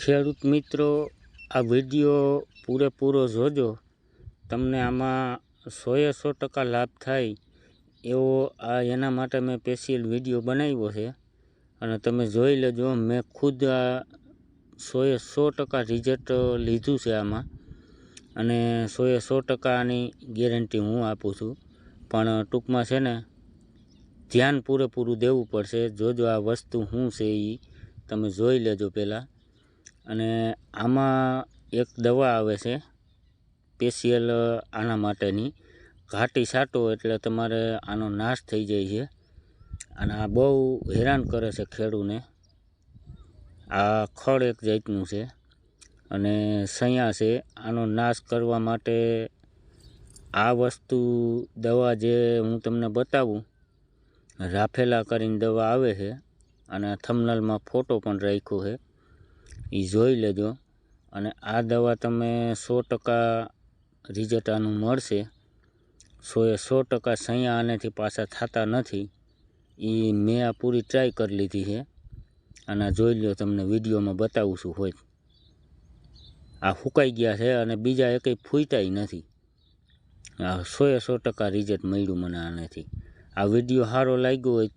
ખેડૂત મિત્રો, આ વીડિયો પૂરેપૂરો જોજો. તમને આમાં સોએ સો ટકા લાભ થાય એવો આ એના માટે મેં સ્પેશિયલ વીડિયો બનાવ્યો છે. અને તમે જોઈ લેજો, મેં ખુદ આ સોએ સો ટકા રિઝલ્ટ લીધું છે આમાં. અને સોએ સો ટકાની ગેરંટી હું આપું છું. પણ ટૂંકમાં છે ને, ધ્યાન પૂરેપૂરું દેવું પડશે. જોજો આ વસ્તુ શું છે એ તમે જોઈ લેજો પહેલાં. અને આમાં એક દવા આવે છે, સ્પેશિયલ આના માટેની. ઘાટી છાંટો એટલે તમારે આનો નાશ થઈ જાય છે. અને આ બહુ હેરાન કરે છે ખેડૂને. આ ખડ એક જાતનું છે. અને સૈયા છે, આનો નાશ કરવા માટે આ વસ્તુ દવા જે હું તમને બતાવું, રાફેલા કરીને દવા આવે છે. અને થમનલમાં ફોટો પણ રાખ્યો છે. એ જોઈ લેજો. અને આ દવા તમે સો ટકા રિઝલ્ટ આનું મળશે. સોએ સો ટકા સૈયા આનેથી પાછા થતા નથી. એ મેં આ પૂરી ટ્રાય કરી લીધી છે. અને જોઈ લો તમને વિડીયોમાં બતાવું છું હોય. આ સુકાઈ ગયા છે અને બીજા એકેય ફૂટ્યાય નથી. આ સોએ સો ટકા રિઝલ્ટ મળ્યું મને આનેથી. આ વીડિયો સારો લાગ્યો હોય